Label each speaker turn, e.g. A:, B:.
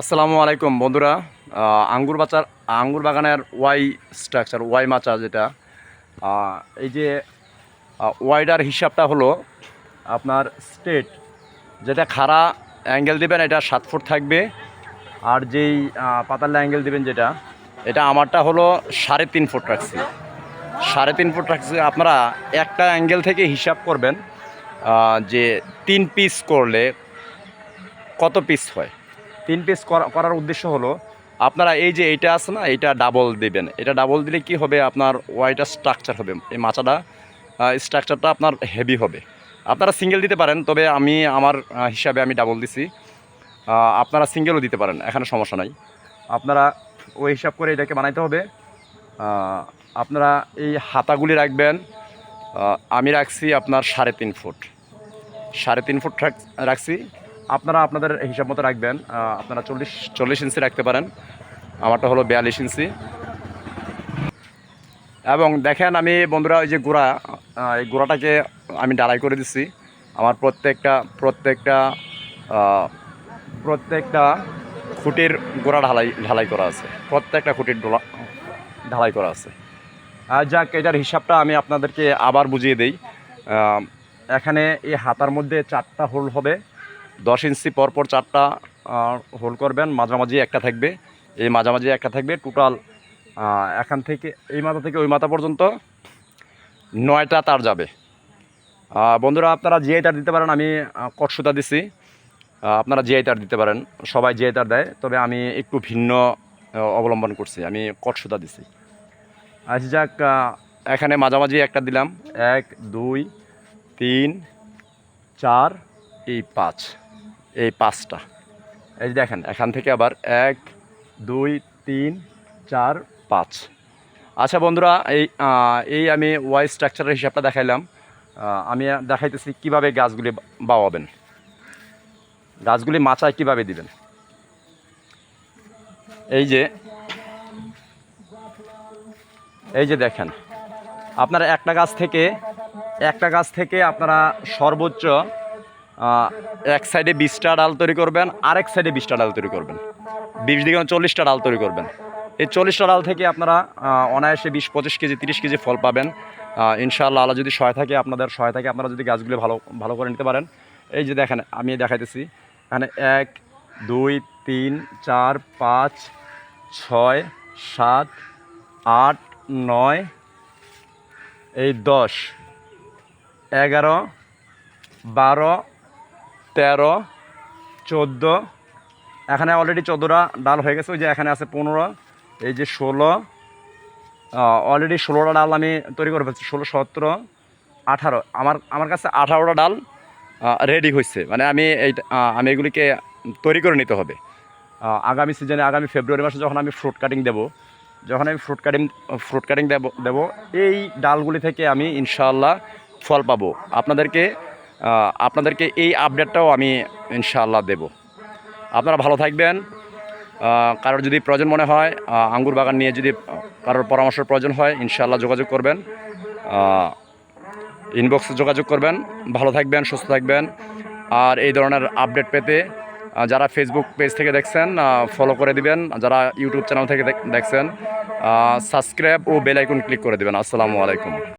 A: আসসালামু আলাইকুম বন্ধুরা আঙ্গুর বাচার আঙ্গুর বাগানের ওয়াই স্ট্রাকচার ওয়াই মাচা যেটা এই যে ওয়াইডার হিসাবটা হলো আপনার স্টেট যেটা খাড়া অ্যাঙ্গেল দেবেন এটা সাত ফুট থাকবে আর যেই পাতাল অ্যাঙ্গেল দেবেন যেটা এটা আমারটা হলো সাড়ে তিন ফুট রাখছি সাড়ে তিন ফুট রাখছি আপনারা একটা অ্যাঙ্গেল থেকে হিসাব করবেন যে তিন পিস করলে কত পিস হয় তিন পিস করার উদ্দেশ্য হলো আপনারা এই যে এইটা আছে না এটা ডাবল দিবেন এটা ডাবল দিলে কি হবে আপনার ওয়াইটা স্ট্রাকচার হবে এই মাচাটা স্ট্রাকচারটা আপনার হেভি হবে আপনারা সিঙ্গেল দিতে পারেন তবে আমি আমার হিসাবে আমি ডাবল দিছি আপনারা সিঙ্গেলও দিতে পারেন এখানে সমস্যা নাই আপনারা ওই হিসাব করে এটাকে বানাইতে হবে আপনারা এই হাতাগুলি রাখবেন আমি রাখছি আপনার সাড়ে তিন ফুট সাড়ে তিন ফুট রাখছি আপনারা আপনাদের হিসাব মতো রাখবেন আপনারা চল্লিশ চল্লিশ ইঞ্চি রাখতে পারেন আমারটা হলো বিয়াল্লিশ ইঞ্চি এবং দেখেন আমি বন্ধুরা ওই যে গুড়া এই গোড়াটাকে আমি ডালাই করে দিচ্ছি আমার প্রত্যেকটা প্রত্যেকটা প্রত্যেকটা খুঁটির গোড়া ঢালাই ঢালাই করা আছে প্রত্যেকটা খুঁটির ডোলা ঢালাই করা আছে আর যাক এটার হিসাবটা আমি আপনাদেরকে আবার বুঝিয়ে দিই এখানে এই হাতার মধ্যে চারটা হোল হবে দশ ইঞ্চি পরপর চারটা হোল করবেন মাঝামাঝি একটা থাকবে এই মাঝামাঝি একটা থাকবে টোটাল এখান থেকে এই মাথা থেকে ওই মাথা পর্যন্ত নয়টা তার যাবে বন্ধুরা আপনারা জিআই তার দিতে পারেন আমি কটসুতা দিছি আপনারা জিআই তার দিতে পারেন সবাই জিআই তার দেয় তবে আমি একটু ভিন্ন অবলম্বন করছি আমি কটসুতা দিছি আসি যাক এখানে মাঝামাঝি একটা দিলাম এক দুই তিন চার এই পাঁচ এই পাঁচটা এই দেখেন এখান থেকে আবার এক দুই তিন চার পাঁচ আচ্ছা বন্ধুরা এই এই আমি ওয়াই স্ট্রাকচারের হিসাবটা দেখাইলাম আমি দেখাইতেছি কিভাবে গাছগুলি বাওয়াবেন গাছগুলি মাচায় কিভাবে দিবেন এই যে এই যে দেখেন আপনারা একটা গাছ থেকে একটা গাছ থেকে আপনারা সর্বোচ্চ এক সাইডে বিশটা ডাল তৈরি করবেন আরেক সাইডে বিশটা ডাল তৈরি করবেন বিশ দিকে মানে চল্লিশটা ডাল তৈরি করবেন এই চল্লিশটা ডাল থেকে আপনারা অনায়াসে বিশ পঁচিশ কেজি তিরিশ কেজি ফল পাবেন ইনশাআল্লাহ আল্লাহ যদি সহায় থাকে আপনাদের সহায় থাকে আপনারা যদি গাছগুলো ভালো ভালো করে নিতে পারেন এই যে দেখেন আমি দেখাইতেছি এখানে এক দুই তিন চার পাঁচ ছয় সাত আট নয় এই দশ এগারো বারো তেরো চোদ্দো এখানে অলরেডি চোদ্দোটা ডাল হয়ে গেছে ওই যে এখানে আছে পনেরো এই যে ষোলো অলরেডি ষোলোটা ডাল আমি তৈরি করে ফেলছি ষোলো সতেরো আঠারো আমার আমার কাছে আঠারোটা ডাল রেডি হয়েছে মানে আমি এই আমি এগুলিকে তৈরি করে নিতে হবে আগামী সিজনে আগামী ফেব্রুয়ারি মাসে যখন আমি ফ্রুট কাটিং দেবো যখন আমি ফ্রুট কাটিং ফ্রুট কাটিং দেবো দেবো এই ডালগুলি থেকে আমি ইনশাল্লাহ ফল পাবো আপনাদেরকে আপনাদেরকে এই আপডেটটাও আমি ইনশাআল্লাহ দেব আপনারা ভালো থাকবেন কারোর যদি প্রয়োজন মনে হয় আঙ্গুর বাগান নিয়ে যদি কারোর পরামর্শের প্রয়োজন হয় ইনশাআল্লাহ যোগাযোগ করবেন ইনবক্সে যোগাযোগ করবেন ভালো থাকবেন সুস্থ থাকবেন আর এই ধরনের আপডেট পেতে যারা ফেসবুক পেজ থেকে দেখছেন ফলো করে দিবেন যারা ইউটিউব চ্যানেল থেকে দেখছেন সাবস্ক্রাইব ও বেল আইকন ক্লিক করে দেবেন আসসালামু আলাইকুম